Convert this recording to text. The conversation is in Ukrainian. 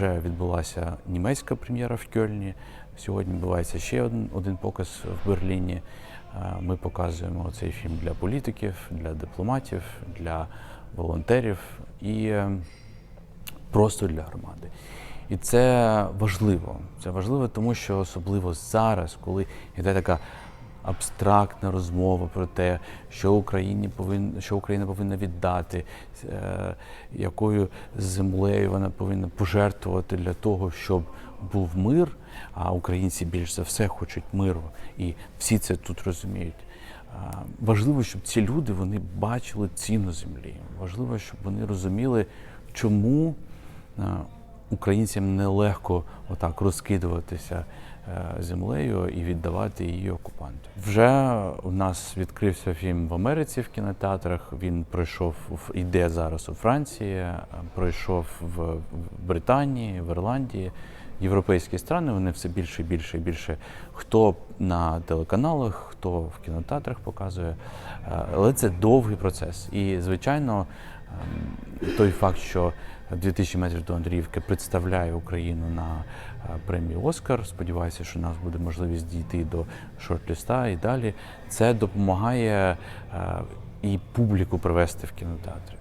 вже відбулася німецька прем'єра в Кьольні. Сьогодні відбувається ще один, один показ в Берліні. Е, Ми показуємо цей фільм для політиків, для дипломатів, для волонтерів і е, просто для громади. І це важливо. Це важливо, тому що особливо зараз, коли йде така абстрактна розмова про те, що Україні повин, що Україна повинна віддати, е, якою землею вона повинна пожертвувати для того, щоб був мир. А українці більш за все хочуть миру, і всі це тут розуміють. Важливо, щоб ці люди вони бачили ціну землі. Важливо, щоб вони розуміли, чому а, українцям нелегко отак розкидуватися е, землею і віддавати її окупанту. Вже у нас відкрився фільм в Америці в кінотеатрах. Він пройшов іде зараз у Франції, е, пройшов в в Британії, в Ірландії. Європейські страни вони все більше і більше і більше хто на телеканалах, хто в кінотеатрах показує. Е, Але це довгий процес. І, звичайно, ем, той факт, що 2000 метрів до Андріївки представляє Україну на е, премію Оскар. Сподіваюся, що у нас буде можливість дійти до шорт-ліста і далі. Це допомагає е, і публіку привести в кінотеатри.